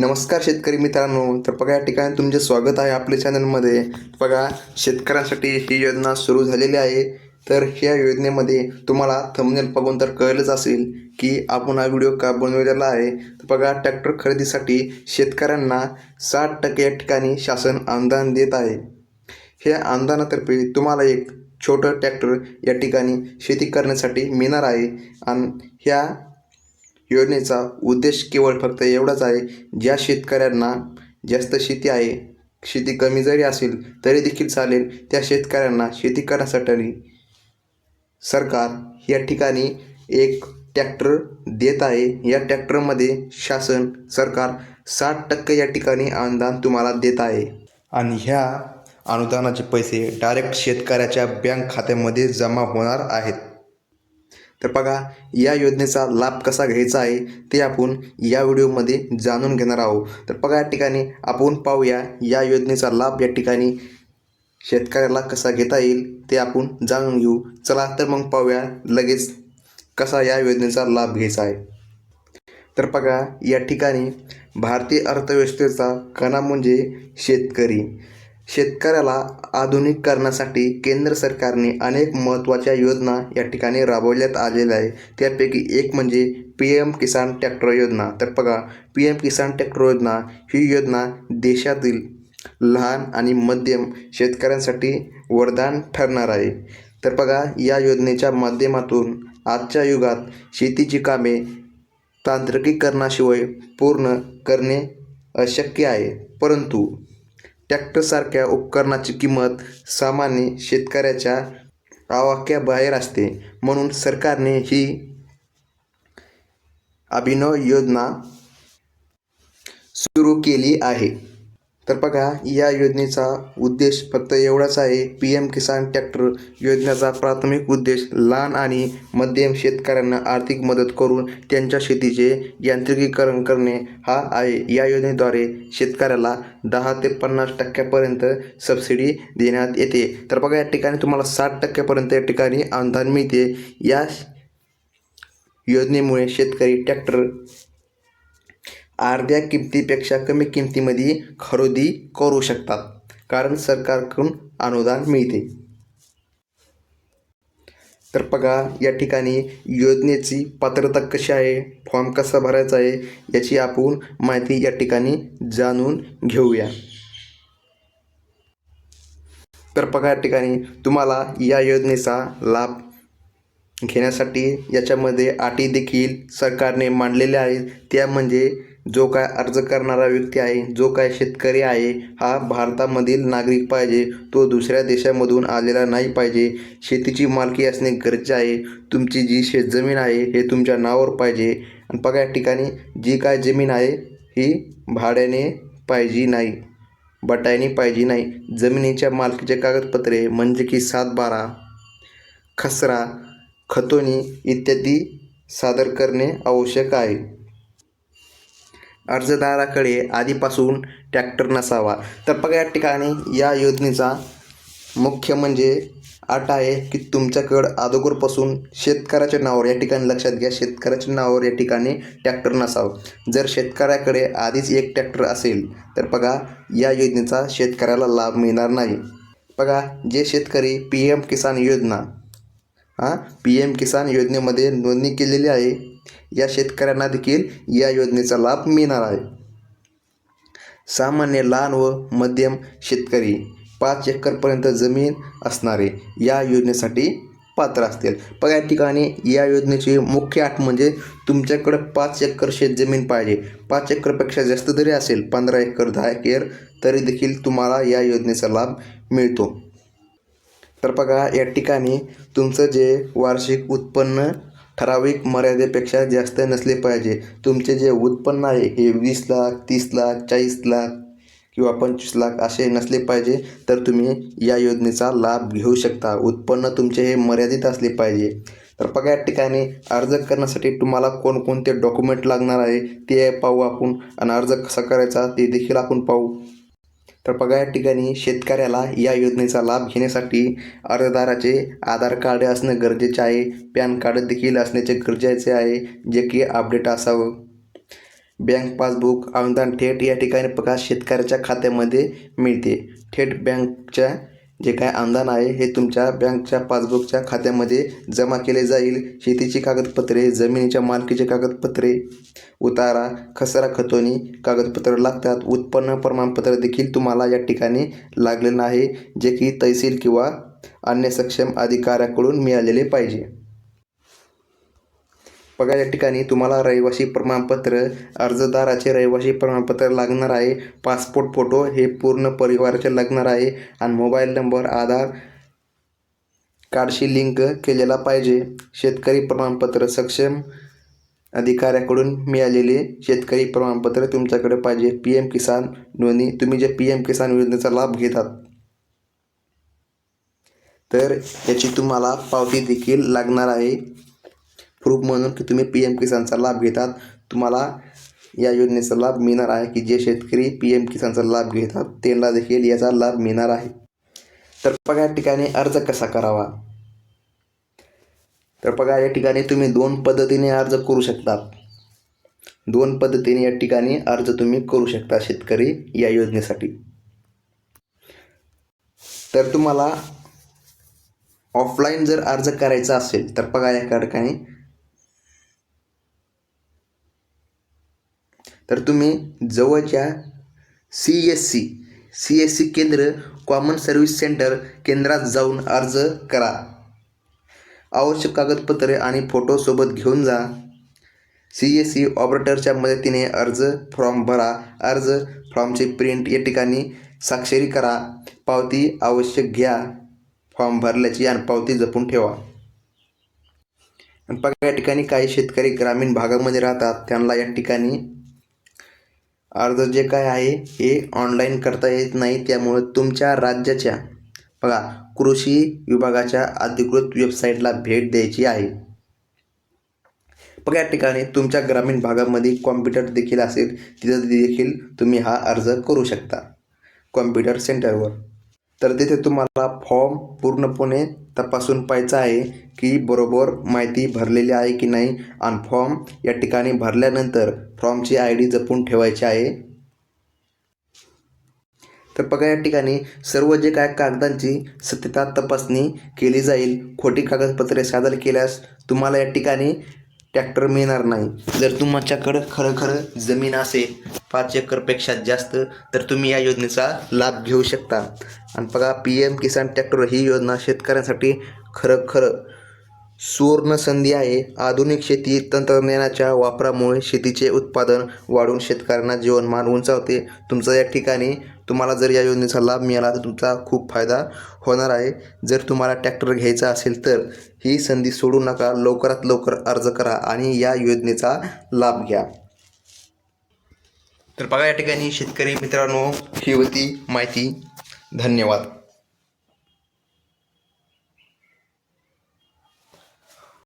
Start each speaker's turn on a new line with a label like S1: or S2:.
S1: नमस्कार शेतकरी मित्रांनो. तर बघा या ठिकाणी तुमचे स्वागत आहे आपल्या चॅनलमध्ये बघा शेतकऱ्यांसाठी ही योजना सुरू झालेली आहे. तर ह्या योजनेमध्ये तुम्हाला थंबनेल बघून तर कळलंच असेल की आपण हा व्हिडिओ का बनवलेला आहे. तर बघा ट्रॅक्टर खरेदीसाठी शेतकऱ्यांना साठ टक्के या ठिकाणी शासन अनुदान देत आहे. ह्या अनुदानातर्फे तुम्हाला एक छोटं ट्रॅक्टर या ठिकाणी शेती करण्यासाठी मिळणार आहे. आणि ह्या योजनेचा उद्देश केवळ फक्त एवढाच आहे ज्या शेतकऱ्यांना जास्त शेती आहे शेती कमी जरी असेल तरी देखील चालेल त्या शेतकऱ्यांना शेती करण्यासाठी सरकार या ठिकाणी एक ट्रॅक्टर देत आहे. या ट्रॅक्टरमध्ये शासन सरकार साठ टक्के या ठिकाणी अनुदान तुम्हाला देत आहे. आणि ह्या अनुदानाचे पैसे डायरेक्ट शेतकऱ्याच्या बँक खात्यामध्ये जमा होणार आहेत. तर बघा या योजनेचा लाभ कसा घ्यायचा आहे ते आपण या व्हिडिओमध्ये जाणून घेणार आहोत. तर बघा या ठिकाणी आपण पाहूया या योजनेचा लाभ या ठिकाणी शेतकऱ्याला कसा घेता येईल ते आपण जाणून घेऊ. चला तर मग पाहूया लगेच कसा या योजनेचा लाभ घ्यायचा आहे. तर बघा या ठिकाणी भारतीय अर्थव्यवस्थेचा कणा म्हणजे शेतकरी. शेतकऱ्याला आधुनिक करण्यासाठी केंद्र सरकारने अनेक महत्त्वाच्या योजना या ठिकाणी राबवण्यात आलेल्या आहे त्यापैकी एक म्हणजे पी एम किसान ट्रॅक्टर योजना. तर बघा पी एम किसान ट्रॅक्टर योजना ही योजना देशातील लहान आणि मध्यम शेतकऱ्यांसाठी वरदान ठरणार आहे. तर बघा या योजनेच्या माध्यमातून आजच्या युगात शेतीची कामे तांत्रिकीकरणाशिवाय पूर्ण करणे अशक्य आहे. परंतु ट्रॅक्टरसारख्या उपकरणाची किंमत सामान्य शेतकऱ्याच्या आवाक्याबाहेर असते. म्हणून सरकारने ही अभिनव योजना सुरू केली आहे. तर बघा या योजनेचा उद्देश फक्त एवढाच आहे. पी एम किसान ट्रॅक्टर योजनेचा प्राथमिक उद्देश लहान आणि मध्यम शेतकऱ्यांना आर्थिक मदत करून त्यांच्या शेतीचे यांत्रिकीकरण करणे हा आहे. या योजनेद्वारे शेतकऱ्याला दहा ते पन्नास टक्क्यापर्यंत सबसिडी देण्यात येते. तर बघा या ठिकाणी तुम्हाला साठ टक्क्यापर्यंत या ठिकाणी अनुदान मिळते. या योजनेमुळे शेतकरी ट्रॅक्टर अर्ध्या किमतीपेक्षा कमी किमतीमध्ये खरेदी करू शकतात कारण सरकारकडून अनुदान मिळते. तर बघा या ठिकाणी योजनेची पात्रता कशी आहे फॉर्म कसा भरायचा आहे याची आपण माहिती या ठिकाणी जाणून घेऊया. तर बघा या ठिकाणी तुम्हाला या योजनेचा लाभ घेण्यासाठी याच्यामध्ये अटी देखील सरकारने मांडलेल्या आहेत. त्या म्हणजे जो काय अर्ज करणारा व्यक्ती आहे जो काय शेतकरी आहे हा भारतामधील नागरिक पाहिजे. तो दुसऱ्या देशामधून आलेला नाही पाहिजे. शेतीची मालकी असणे गरजेचे आहे. तुमची जी शेतजमीन आहे हे तुमच्या नावावर पाहिजे. आणि बघा या ठिकाणी जी काय जमीन आहे ही भाड्याने पाहिजे नाही. बटायने पाहिजे नाही. जमिनीच्या मालकीचे कागदपत्रे म्हणजे की सातबारा खसरा खतोनी इत्यादी सादर करणे आवश्यक आहे. अर्जदाराकडे आधीपासून ट्रॅक्टर नसावा. तर बघा या ठिकाणी या योजनेचा मुख्य म्हणजे अट आहे की तुमच्याकडं अगोदरपासून शेतकऱ्याच्या नावावर या ठिकाणी लक्षात घ्या शेतकऱ्याच्या नावावर या ठिकाणी ट्रॅक्टर नसावं. जर शेतकऱ्याकडे आधीच एक ट्रॅक्टर असेल तर बघा या योजनेचा शेतकऱ्याला लाभ मिळणार नाही. बघा जे शेतकरी पी एम किसान योजना हां पी एम किसान योजनेमध्ये नोंदणी केलेली आहे या शेतकऱ्यांना देखील या योजनेचा लाभ मिळणार आहे. सामान्य लहान व मध्यम शेतकरी पाच एकरपर्यंत जमीन असणारे या योजनेसाठी पात्र असतील. बघा या ठिकाणी या योजनेची मुख्य आठ म्हणजे तुमच्याकडं पाच एकर शेतजमीन पाहिजे. पाच एकरपेक्षा जास्त जरी असेल पंधरा एकर दहा एकर तरी देखील तुम्हाला या योजनेचा लाभ मिळतो. तर बघा या ठिकाणी तुमचं जे वार्षिक उत्पन्न ठराविक मर्यादेपेक्षा जास्त नसले पाहिजे. तुमचे जे उत्पन्न आहे हे वीस लाख तीस लाख चाळीस लाख किंवा पंचवीस लाख असे नसले पाहिजे तर तुम्ही या योजनेचा लाभ घेऊ शकता. उत्पन्न तुमचे हे मर्यादित असले पाहिजे. तर बघा या ठिकाणी अर्ज करण्यासाठी तुम्हाला कोणकोणते डॉक्युमेंट लागणार आहे ते पाहू आपण. आणि अर्ज कसा करायचा ते देखील आपण पाहू. तर बघा या ठिकाणी शेतकऱ्याला या योजनेचा लाभ घेण्यासाठी अर्जदाराचे आधार कार्ड असणं गरजेचे आहे. पॅन कार्ड देखील असण्याचे गरजेचे आहे जे की अपडेट असावं. बँक पासबुक अनुदान थेट या ठिकाणी बघा शेतकऱ्याच्या खात्यामध्ये मिळते. थेट बँकच्या जे काय अनुदान आहे हे तुमच्या बँकच्या पासबुकच्या खात्यामध्ये जमा केले जाईल. शेतीची कागदपत्रे जमिनीच्या मालकीचे कागदपत्रे उतारा खसरा खतोनी कागदपत्र लागतात. उत्पन्न प्रमाणपत्र देखील तुम्हाला या ठिकाणी लागलेलं आहे जे की तहसील किंवा अन्य सक्षम अधिकाऱ्याकडून मिळालेले पाहिजे. बघा या ठिकाणी तुम्हाला रहिवासी प्रमाणपत्र अर्जदाराचे रहिवासी प्रमाणपत्र लागणार आहे. पासपोर्ट फोटो हे पूर्ण परिवाराचे लागणार आहे आणि मोबाईल नंबर आधार कार्डशी लिंक केलेला पाहिजे. शेतकरी प्रमाणपत्र सक्षम अधिकाऱ्याकडून मिळालेले शेतकरी प्रमाणपत्र तुमच्याकडे पाहिजे. पी एम किसान नोंदणी तुम्ही जे पी एम किसान योजनेचा लाभ घेतात तर याची तुम्हाला पावती देखील लागणार आहे. प्रूफ म्हणून की तुम्ही पी एम किसानचा लाभ घेतात. तुम्हाला या योजनेचा लाभ मिळणार आहे की जे शेतकरी पी एम किसानचा लाभ घेतात त्यांना देखील याचा लाभ मिळणार आहे. तर बघा या ठिकाणी अर्ज कसा करावा. तर बघा या ठिकाणी तुम्ही दोन पद्धतीने अर्ज करू शकतात. दोन पद्धतीने या ठिकाणी अर्ज तुम्ही करू शकता शेतकरी या योजनेसाठी. तर तुम्हाला ऑफलाईन जर अर्ज करायचा असेल तर बघा या ठिकाणी तर तुम्ही जवळच्या C S C C S C केंद्र कॉमन सर्व्हिस सेंटर केंद्रात जाऊन अर्ज करा. आवश्यक कागदपत्रे आणि फोटोसोबत घेऊन जा. सी एस सी ऑपरेटरच्या मदतीने अर्ज फॉर्म भरा. अर्ज फॉर्मचे प्रिंट या ठिकाणी स्वाक्षरी करा. पावती आवश्यक घ्या. फॉर्म भरल्याची आणि पावती जपून ठेवा. बघा या ठिकाणी काही शेतकरी ग्रामीण भागामध्ये राहतात. त्यांना या ठिकाणी अर्ज जे काय आहे हे ऑनलाईन करता येत नाही त्यामुळे तुमच्या राज्याच्या बघा कृषी विभागाच्या अधिकृत वेबसाईटला भेट द्यायची आहे. बघा या ठिकाणी तुमच्या ग्रामीण भागामध्ये कॉम्प्युटर देखील असेल तिथं देखील तुम्ही हा अर्ज करू शकता. कॉम्प्युटर सेंटरवर तर तिथे तुम्हाला फॉर्म पूर्णपणे तपासून पाहायचं आहे की बरोबर माहिती भरलेली आहे की नाही आणि फॉर्म या ठिकाणी भरल्यानंतर फॉर्मची आय डी जपून ठेवायची आहे. तर बघा या ठिकाणी सर्व जे काय कागदांची सत्यता तपासणी केली जाईल खोटी कागदपत्रे सादर केल्यास तुम्हाला या ठिकाणी ट्रॅक्टर मिळणार नाही. जर तुमच्याकडं खरं खरं जमीन असेल पाच एकरपेक्षा जास्त तर तुम्ही या योजनेचा लाभ घेऊ शकता. आणि बघा पी एम किसान ट्रॅक्टर ही योजना शेतकऱ्यांसाठी खरं खरं सुवर्णसंधी आहे. आधुनिक शेती तंत्रज्ञानाच्या वापरामुळे शेतीचे उत्पादन वाढून शेतकऱ्यांना जीवनमान उंचावते. तुमचं या ठिकाणी तुम्हाला जर या योजनेचा लाभ मिळाला तर तुमचा खूप फायदा होणार आहे. जर तुम्हाला ट्रॅक्टर घ्यायचा असेल तर ही संधी सोडू नका. लवकरात लवकर अर्ज करा आणि या योजनेचा लाभ घ्या. तर बघा या ठिकाणी शेतकरी मित्रांनो ही होती माहिती. धन्यवाद.